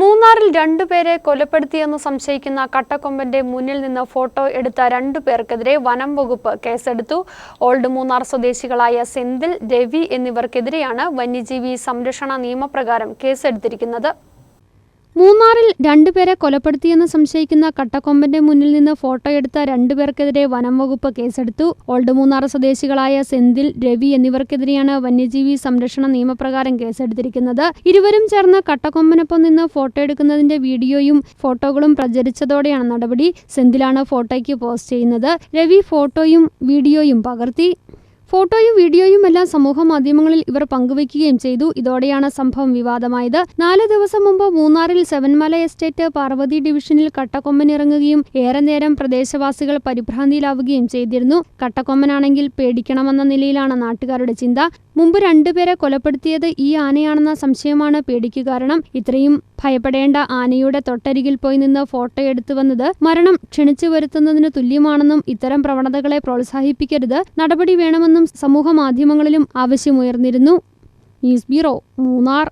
മൂന്നാറിൽ രണ്ടുപേരെ കൊലപ്പെടുത്തിയെന്ന് സംശയിക്കുന്ന കട്ടക്കൊമ്പന്റെ മുന്നിൽ നിന്ന് ഫോട്ടോ എടുത്ത രണ്ടുപേർക്കെതിരെ വനം വകുപ്പ് കേസെടുത്തു. ഓൾഡ് മൂന്നാർ സ്വദേശികളായ സെന്തിൽ രവി എന്നിവർക്കെതിരെയാണ് വന്യജീവി സംരക്ഷണ നിയമപ്രകാരം കേസെടുത്തിരിക്കുന്നത്. മൂന്നാറിൽ രണ്ടുപേരെ കൊലപ്പെടുത്തിയെന്ന് സംശയിക്കുന്ന കട്ടക്കൊമ്പന്റെ മുന്നിൽ നിന്ന് ഫോട്ടോ എടുത്ത രണ്ടുപേർക്കെതിരെ വനം വകുപ്പ് കേസെടുത്തു. ഓൾഡ് മൂന്നാർ സ്വദേശികളായ സെന്തിൽ രവി എന്നിവർക്കെതിരെയാണ് വന്യജീവി സംരക്ഷണ നിയമപ്രകാരം കേസെടുത്തിരിക്കുന്നത്. ഇരുവരും ചേർന്ന് കട്ടക്കൊമ്പനൊപ്പം നിന്ന് ഫോട്ടോ എടുക്കുന്നതിന്റെ വീഡിയോയും ഫോട്ടോകളും പ്രചരിച്ചതോടെയാണ് നടപടി. സെന്തിലാണ് ഫോട്ടോയ്ക്ക് പോസ്റ്റ് ചെയ്യുന്നത്. രവി ഫോട്ടോയും വീഡിയോയും പകർത്തി. ഫോട്ടോയും വീഡിയോയും എല്ലാം സമൂഹ മാധ്യമങ്ങളിൽ ഇവർ പങ്കുവയ്ക്കുകയും ചെയ്തു. ഇതോടെയാണ് സംഭവം വിവാദമായത്. നാല് ദിവസം മുമ്പ് മൂന്നാറിൽ സെവൻമല എസ്റ്റേറ്റ് പാർവതി ഡിവിഷനിൽ കട്ടക്കൊമ്പൻ ഇറങ്ങുകയും ഏറെ നേരം പ്രദേശവാസികൾ പരിഭ്രാന്തിയിലാവുകയും ചെയ്തിരുന്നു. കട്ടക്കൊമ്പനാണെങ്കിൽ പേടിക്കണമെന്ന നിലയിലാണ് നാട്ടുകാരുടെ ചിന്ത. മുമ്പ് രണ്ടുപേരെ കൊലപ്പെടുത്തിയത് ഈ ആനയാണെന്ന സംശയമാണ് പേടിക്ക് കാരണം. ഇത്രയും ഭയപ്പെടേണ്ട ആനയുടെ തൊട്ടരികിൽ പോയി നിന്ന് ഫോട്ടോ എടുത്തു വന്നത് മരണം ക്ഷണിച്ചു വരുത്തുന്നതിന് തുല്യമാണെന്നും ഇത്തരം പ്രവണതകളെ പ്രോത്സാഹിപ്പിക്കരുത്. നടപടി വേണമെന്നും സമൂഹ മാധ്യമങ്ങളിലും ആവശ്യമുയർന്നിരുന്നു. News bureau Munnar.